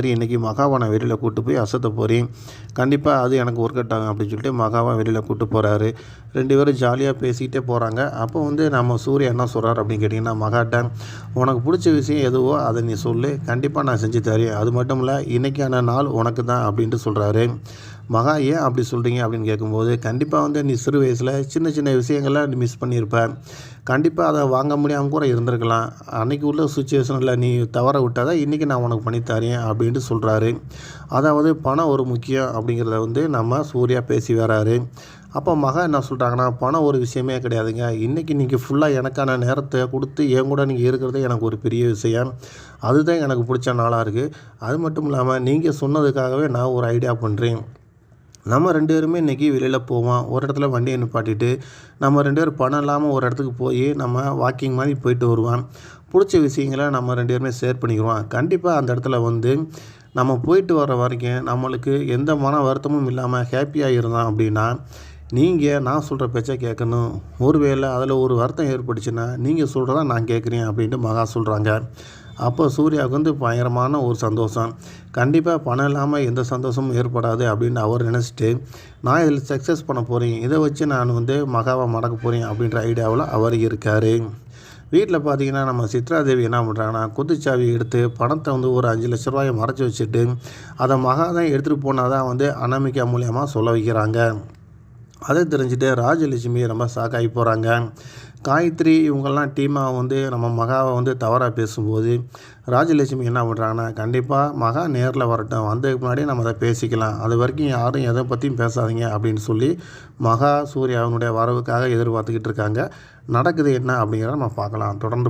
சரி இன்றைக்கி மகாவை நான் வெளியில் கூப்பிட்டு போய் அசத்த போகிறேன் கண்டிப்பாக அது எனக்கு ஒர்க் அவுட் ஆகும் அப்படின்னு சொல்லிட்டு மகாவை வெளியில் கூப்பிட்டு போகிறாரு ரெண்டு பேரும் ஜாலியாக பேசிக்கிட்டே போகிறாங்க அப்போ வந்து நம்ம சூர்யா என்ன சொல்கிறார் அப்படின்னு கேட்டிங்கன்னா மகாட்ட உனக்கு பிடிச்ச விஷயம் எதுவோ அதை நீ சொல்லு. கண்டிப்பாக நான் செஞ்சு தரேன். அது மட்டும் இல்லை இன்றைக்கான நாள் உனக்கு தான் அப்படின்ட்டு சொல்கிறாரு மகா ஏன் அப்படி சொல்கிறீங்க அப்படின்னு கேட்கும்போது கண்டிப்பாக வந்து நீ சிறு வயசில் சின்ன சின்ன விஷயங்களை நீ மிஸ் பண்ணியிருப்பேன் கண்டிப்பாக அதை வாங்க முடியாமல் கூட இருந்திருக்கலாம். அன்றைக்கி உள்ள சுச்சுவேஷனில் நீ தவற விட்டாதான் இன்றைக்கி நான் உனக்கு பண்ணித்தரேன் அப்படின்ட்டு சொல்கிறாரு அதாவது பணம் ஒரு முக்கியம் அப்படிங்கிறத வந்து நம்ம சூர்யா பேசி வராரு. அப்போ மகா என்ன சொல்கிறாங்கன்னா பணம் ஒரு விஷயமே கிடையாதுங்க. இன்றைக்கி நீங்கள் ஃபுல்லாக எனக்கான நேரத்தை கொடுத்து என் கூட நீங்கள் இருக்கிறதே எனக்கு ஒரு பெரிய விஷயம். அதுதான் எனக்கு பிடிச்ச நாளாக இருக்குது அது மட்டும் இல்லாமல் நீங்கள் சொன்னதுக்காகவே நான் ஒரு ஐடியா பண்ணுறேன் நம்ம ரெண்டு பேருமே இன்றைக்கி வெளியில் போவோம். ஒரு இடத்துல வண்டியை நிப்பாட்டிட்டு நம்ம ரெண்டு பேரும் பணம் இல்லாமல் ஒரு இடத்துக்கு போய் நம்ம வாக்கிங் மாதிரி போயிட்டு வருவோம். பிடிச்ச விஷயங்களை நம்ம ரெண்டு பேருமே ஷேர் பண்ணிக்கிறோம் கண்டிப்பாக அந்த இடத்துல வந்து நம்ம போயிட்டு வர வரைக்கும் நம்மளுக்கு எந்த மன வருத்தமும் இல்லாமல் ஹாப்பியாக இருந்தோம் அப்படின்னா நீங்கள் நான் சொல்கிற பேச்சை கேட்கணும். ஒருவேளை அதில் ஒரு வருத்தம் ஏற்பட்டுச்சுன்னா நீங்கள் சொல்கிறதா நான் கேட்குறேன் அப்படின்ட்டு மகா சொல்கிறாங்க அப்போ சூர்யாவுக்கு வந்து பயங்கரமான ஒரு சந்தோஷம். கண்டிப்பாக பணம் இல்லாமல் எந்த சந்தோஷமும் ஏற்படாது அப்படின்னு அவர் நினச்சிட்டு நான் இதில் சக்ஸஸ் பண்ண போகிறேன் இதை வச்சு நான் வந்து மகாவை மடக்க போகிறேன் அப்படின்ற ஐடியாவில் அவர் இருக்கார். வீட்டில் பார்த்தீங்கன்னா நம்ம சித்ரா தேவி என்ன பண்ணுறாங்கன்னா குத்துச்சாவி எடுத்து பணத்தை வந்து ஒரு அஞ்சு லட்ச ரூபாயை மறைச்சி வச்சுட்டு அதை மகா தான் எடுத்துகிட்டு போனால் தான் வந்து அனாமிக்கா மூலியமாக சொல்ல வைக்கிறாங்க. அதை தெரிஞ்சுட்டு ராஜலட்சுமி ரொம்ப சாக்காகி போகிறாங்க காயத்ரி இவங்கெல்லாம் டீமாக வந்து நம்ம மகாவை வந்து தவறாக பேசும்போது ராஜலட்சுமி என்ன பண்ணுறாங்கன்னா கண்டிப்பாக மகா நேரில் வரட்டும். வந்ததுக்கு முன்னாடி நம்ம அதை பேசிக்கலாம். அது வரைக்கும் யாரும் எதை பற்றியும் பேசாதீங்க அப்படின்னு சொல்லி மகா சூர்யாவினுடைய வரவுக்காக எதிர்பார்த்துக்கிட்டு இருக்காங்க. நடக்குது என்ன அப்படிங்கிறத நம்ம பார்க்கலாம். தொடர்ந்து